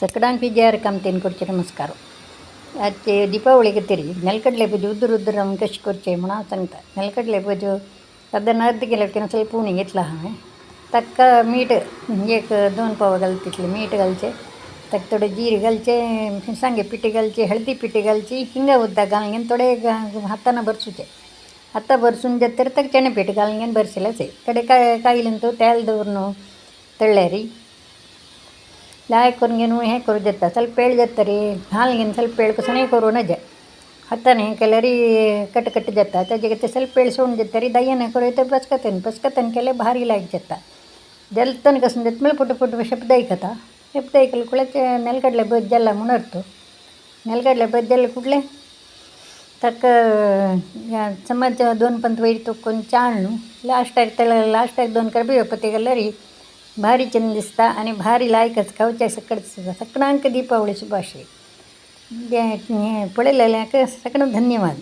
ಸಕ್ಕಡಾಂಗ್ ತಿನ್ ತಿನ್ಕೊಡ್ಚಿ ನಮಸ್ಕಾರ. ಅತ್ತೆ ದೀಪಾವಳಿಗೆ ತಿರಿ ನೆಲಕಡಲೆ ಬಜ್ಜು ಉದ್ದರು ಉದ್ದರು ನಮ್ಮ ಕಶ್ ಕೊರ್ಚೆ ಮುಣ ನೆಲಕಡಲೆ ಬಜ್ಜು ಅದನ್ನು ಅರ್ಧ ಕಿಲೋಕ್ಕಿನ ಸ್ವಲ್ಪ ಉಣಿಗೆ ಇಟ್ಲ ತಕ್ಕ ಮೀಟ್ ಏಕ ದೋನ್ ಪಾವ ಕಲ್ತಿಟ್ಲಿ ಮೀಟ್ ಕಲ್ಚೆ ತಕ್ಕ ತೊಡೆ ಜೀರಿ ಕಲ್ಚೆ ಸಂಗೆ ಪಿಟ್ಟಿ ಕಲ್ಚಿ ಹಳದಿ ಪಿಟ್ಟಿ ಕಲ್ಚಿ ಹಿಂಗೆ ಉದ್ದಾಗ ಹಂಗೇನು ತೊಡೆ ಹತ್ತನ ಬರ್ಸುತ್ತೆ ಅತ್ತ ಬರ್ಸುನ್ ಜತ್ತರ ತಕ್ಕ ಚೆನ್ನೆ ಪಿಟ್ಟಿ ಕಾಲಂಗೇನು ಬರ್ಸಿಲ್ಲ ಸೇ ಕಡೆ ಕಾಯಿಲಂತೂ ತೇಲ್ದವ್ರನ್ನು ತಳ್ಳೇರಿ ಲಾಯಕ್ಕವ್ರಿಗೇನು ಹ್ಞೂ ಹೇಗೆ ಕೊರಿದತ್ತ ಸ್ವಲ್ಪ ಎಳ್ದತ್ತ ರೀ ಹಾಲ್ಗೇನು ಸ್ವಲ್ಪ ಎಳ್ಕೊ ಸನೇ ಕೊರೋನಜ ಹತ್ತಾನೆ ಕೆಲರಿ ಕಟ್ ಕಟ್ ಜತ್ತ ತಜಗತ್ತೆ ಸ್ವಲ್ಪ ಎಳ್ಸೋಣ ಜತ್ತ ರೀ ದಯ್ಯನ ಕೊರೈತೆ ಬಸ್ಕತೇನೆ ಬಸ್ಕತೇನೆ ಕೆಲೆ ಭಾರಿ ಲಾಗ್ ಜತ್ತ ಜಲ್ ತನಕ ಸಂದತ್ ಮೇಲೆ ಪುಟ್ಟ ಪುಟ್ಟ ಶಬ್ದ ಐಕತ ಶಬ್ದ ಐಕಲ್ ಕುಳಚೆ ನೆಲಗಡಲೆ ಬಜ್ಜೆಲ್ಲ ಮುಣರ್ತು ನೆಲಗಡಲೆ ಬಜ್ಜೆಲ್ಲ ಕೂಡಲೇ ತಕ್ಕ ಸಮಾಜ ದೋನ್ ಪಂತ ವೈರ್ ತೊಕ್ಕೊಂಡು ಚಾಳ್ನು ಲಾಸ್ಟಾಗಿ ತಳ ಲಾಸ್ಟಾಗಿ ದೋನ್ ಕರ್ಬಿ ಒಪ್ಪತ್ತಿಗೆಲ್ಲ ರೀ भारी चंदिस्ता आणि भारी लायकच खाऊच्या सकळचं सकणांक दीपावली शुभाशय पळेलेल्या क धन्यवाद